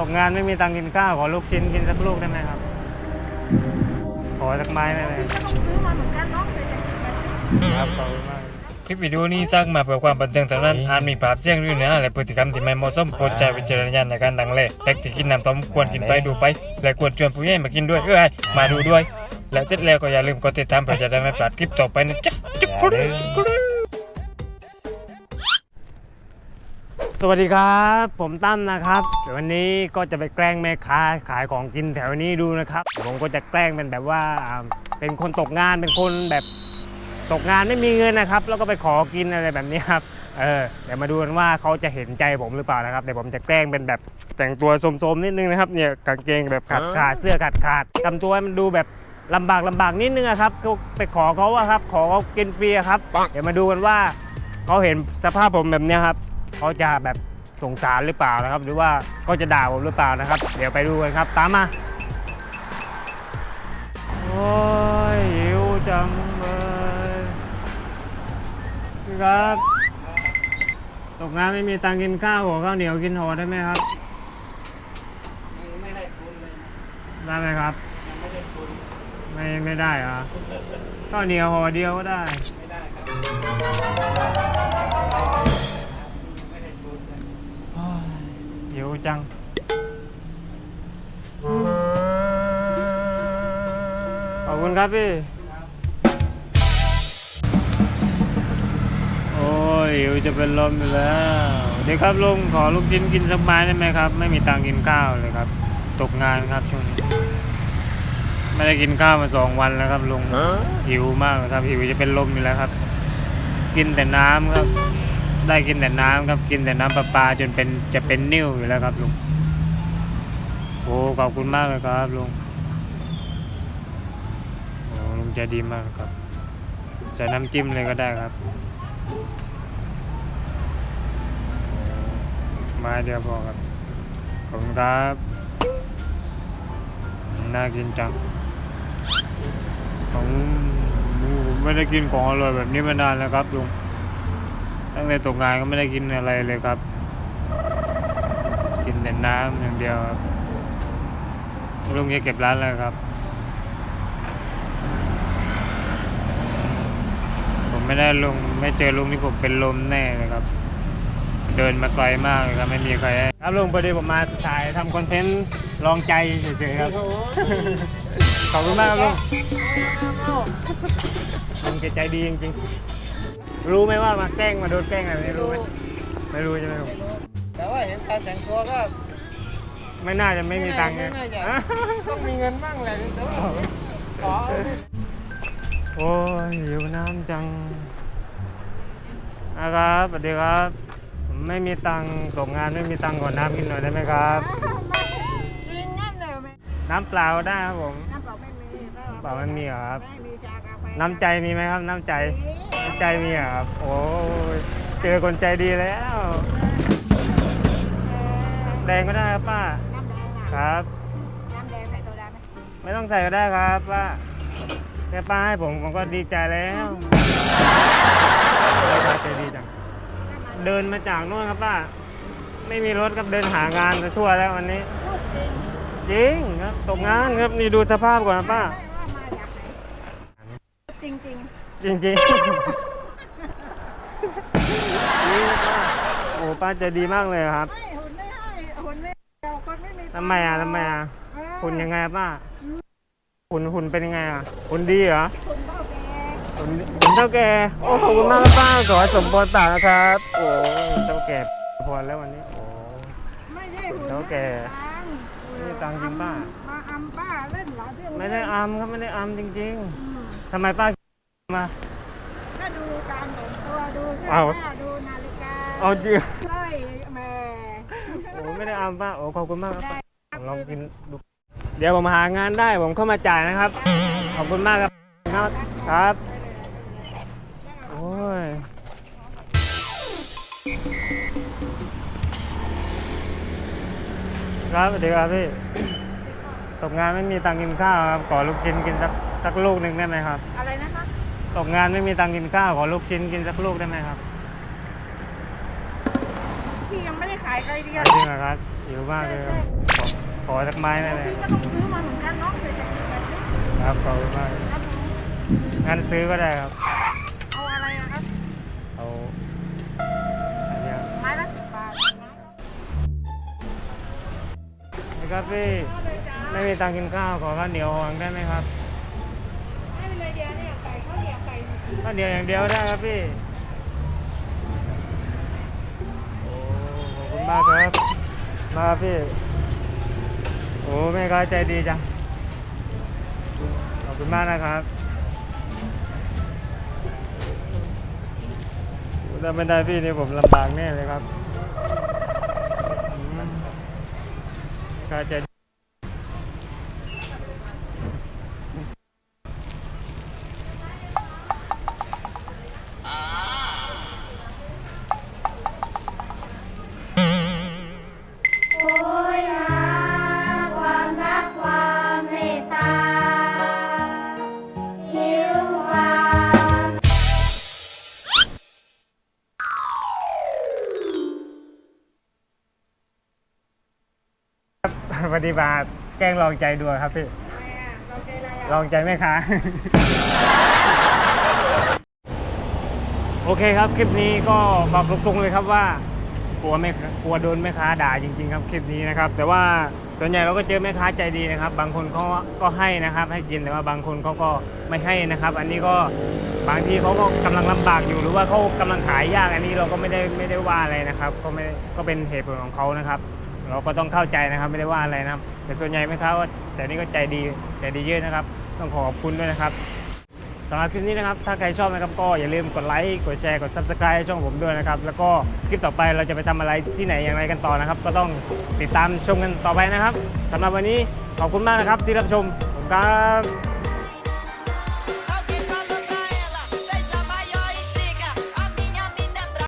ตกงานไม่มีตังค์กินข้าวขอลูกชิ้นกินสักลูกได้ไหมครับ ขอสักไม้ได้ไหมก็ต้องซื้อมาเหมือนกันเนาะเศรษฐกิจแบบนี้ครับขอบคุณมากคลิปวิดีโอนี้สร้างมาเพื่อความบันเทิงเท่านั้นอาจมีภาพเสียงหรือเนื้อและพฤติกรรมที่ไม่เหมาะสมโปรดใช้วิจารณญาณในการดังเล่เด็กที่กินน้ำต้มควรกินไปดูไป และควรชวนผู้ใหญ่มากินด้วยเอ้ยมาดูด้วย และเสร็จแล้วก็อย่าลืมกดติดตามเพื่อจะได้ไม่พลาดคลิปต่อไปนะจ๊ะจุ๊กกรูจุ๊กกรู สวัสดีครับ ผมตั้มนะครับเดี๋ยววันนี้ก็จะไปแกล้งแม่ค้าขายของกินแถวนี้ดูนะครับ ผมก็จะแกล้งเป็นแบบว่าอ่าเป็นคนตกงานเป็นคนแบบตกงานไม่มีเงินนะครับ แล้วก็ไปขอกินอะไรแบบนี้ครับเออเดี๋ยวมาดูกันว่าเขาจะเห็นใจผมหรือเปล่านะครับเดี๋ยวผมจะแกล้งเป็นแบบแต่งตัวโสมๆนิดนึงนะครับเนี่ยกางเกงแบบขาดขาดเสื้อขาดขาดทำตัวให้มันดูแบบลำบากลำบากนิดนึงอะครับก็ไปขอเขาอะครับ ขอเขากินฟรีอะครับ เดี๋ยวมาดูกันว่าเขาเห็นสภาพผมแบบเนี้ยครับ เขาจะแบบสงสารหรือเปล่านะครับ หรือว่าเขาจะด่าผมหรือเปล่านะครับ เดี๋ยวไปดูกันครับ ตามมา โอ้ยหิวจังเลยครับตกงานไม่มีตังค์กินข้าวหัวข้าวเหนียวกินห่อได้ไหมครับ ไม่ได้ทุนเลยได้ไหมครับ ยังไม่ได้ทุนไม่ไม่ได้เหรอข้าวเหนียวห่อเดียวก็ได้ ไม่ได้ครับ หิวจัง ขอบคุณครับพี่ โอ้ยหิวจะเป็นลมอยู่แล้ว เดี๋ยวครับลุงขอลูกชิ้นกินสักไม้ได้ไหมครับ ไม่มีตังค์กินข้าวเลยครับ ตกงานครับช่วงนี้ ไม่ได้กินข้าวมาสองวันแล้วครับลุง หิวมากเลยครับหิวจะเป็นลมอยู่แล้วครับ กินแต่น้ำครับ ได้กินแต่น้ำครับกินแต่น้ำประปาจนเป็นจะเป็นนิ่วอยู่แล้วครับลุงโอ้ขอบคุณมากเลยครับลุงโอ้ลุงใจดีมากครับใส่น้ำจิ้มเลยก็ได้ครับ มาเดียวพอครับ ขอบคุณครับน่ากินจังผมไม่ได้กินของอร่อยแบบนี้มานานแล้วครับลุง ตั้งแต่ตกงานก็ไม่ได้กินอะไรเลยครับ กินแต่น้ำอย่างเดียวครับลุงจะเก็บร้านแล้วครับ ผมไม่ได้ลงไม่เจอลุงนี่ผมเป็นลมแน่เลยครับ เดินมาไกลมากเลยครับไม่มีใครให้ครับลุงพอดีผมมาถ่ายทำคอนเทนต์ลองใจเฉยๆครับขอบคุณมากครับลุงลุงแกใจดีจริงๆ รู้ไหมว่ามาแกล้งมาโดนแกล้งอะไรไม่รู้ไหมไม่รู้ใช่ไหมลุงแต่ว่าเห็นการแต่งตัวก็ไม่น่าจะไม่มีตังค์ไงไม่น่าจะต้องมีเงินบ้างแหละแต่ว่าขอโอ้ยหิวน้ำจังนะครับสวัสดีครับผมไม่มีตังค์ตกงานไม่มีตังค์ก่อนน้ำกินหน่อยได้ไหมครับจริงนั่นเลยไหมน้ำเปล่าได้ครับผม น้ำเปล่าไม่มีน้ำเปล่าไม่มีเหรอครับไม่มีชากาแฟ น้ำใจมีไหมครับน้ำใจน้ำใจมีเหรอครับ โอ้ยเจอคนใจดีแล้วน้ำแดงก็ได้ครับป้าน้ำแดงคอะรับ น้ำแดงใส่โซดาไหมไม่ต้องใส่ก็ได้ครับป้าแค่ป้าให้ผมผมก็ดีใจแล้วป้าใจดีจังเดินมาจากโน่นครับป้าไม่มีรถครับเดินหางานไปทั่วแล้ววันนี้พูดจริงจริงครับตกงานครับนี่ดูสภาพก่อนนะป้า ไม่ว่ามาจากไหน จริงจริงจริงจริงนี่ป้าโอ้ป้าใจดีมากเลยครับๆให้หุ่นไม่ให้หุ่นไม่เอาคนไม่มีทำไมอะทำไมอะเออหุ่นยังไงอะป้าหุ่นหุ่นเป็นยังไงอะหุ่นดีเหรอหุ่นเท่าแกหุ่นหุ่นเท่าแก่โอ้ขอบคุณมากครับป้าขอให้สมบูรณ์ปากนะครับ โอ้หุ่นเท่าแก่พรแล้ววันนี้โอ้ไม่ใช่หุ่นเท่าแก่ไม่มีตังค์ไม่มีตังค์จริงป้ามาอำป้าเล่นหลายเรื่องไม่ได้อัมครับไม่ได้อัมจริงอืมๆ ทำไมป้ามา ก็ดูการแต่งตัวดูเสื้อเอา ผ้าดูนาฬิกาเอาจริงสร้อยแหม่โอ้ไม่ได้อัมป้าโอ้ขอบคุณมากครับป้าผมลองกินดูเดี๋ยวผมหางานได้ผมเข้ามาจ่ายนะครับ ขอบคุณมากครับครับครับโอ้ยครับสวัสดีครับพี่ตกงานไม่มีตังค์กินข้าวครับขอลูกชิ้นกินสัก สักลูกหนึ่งได้ไหมครับ อะไรนะคะตกงานไม่มีตังค์กินข้าวขอลูกชิ้นกินสักลูกได้ไหมครับพี่ยังไม่ได้ขายใครเดียวจริงเหรอครับหิวมากเลยครับขอขอสักไม้ได้ไหมพี่ก็ต้องซื้อมาเหมือนกันน้องเศรษฐกิจแบบนี้ครับขอบคุณมากครับผมงั้นซื้อก็ได้ครับ เอาอะไรอะครับเอาอันเนี้ยไม้ละสิบบาทนี่ครับพี่ไม่มีตังค์กินข้าวขอข้าวเหนียวห่อหนึ่งได้ไหมครับ ข้าวเหนียวอย่างเดียวได้ครับพี่ โอ้ขอบคุณมากครับ มาครับพี่ โอ้แม่ค้าใจดีจัง ขอบคุณมากนะครับถ้าไม่ได้พี่นี่ผมลำบากแน่เลยครับอืมแม่ค้าใจ ฏิบัติแกล้งลองใจดูครับพี่ เราใจอะไรอะลองใจแม่ค้าโอเคครับ คลิปนี้ก็บอกตรงๆเลยครับว่า กลัวแม่กลัวโดนแม่ค้าด่าจริง ๆ ครับคลิปนี้นะครับ แต่ว่าส่วนใหญ่เราก็เจอแม่ค้าใจดีนะครับ บางคนเขาก็ให้นะครับ ให้กินแต่ว่าบางคนเขาก็ไม่ให้นะครับ อันนี้ก็บางทีเขาก็กำลังลำบากอยู่หรือว่าเขากำลังขายยากอันนี้เราก็ไม่ได้ไม่ได้ว่าอะไรนะครับ ก็ไม่ก็เป็นเหตุผลของเขานะครับ เราก็ต้องเข้าใจนะครับไม่ได้ว่าอะไรนะครับ แต่ส่วนใหญ่แม่ค้าว่าแต่นี่ก็ใจดีใจดีเยอะนะครับ ต้องขอขอบคุณด้วยนะครับสำหรับคลิปนี้นะครับ ถ้าใครชอบนะครับก็อย่าลืมกดไลค์ กดแชร์ กด subscribe ช่องผมด้วยนะครับ แล้วก็คลิปต่อไปเราจะไปทำอะไรที่ไหนอย่างไรกันต่อนะครับ ก็ต้องติดตามชมกันต่อไปนะครับสำหรับวันนี้ขอบคุณมากนะครับที่รับชมขอบคุณครับ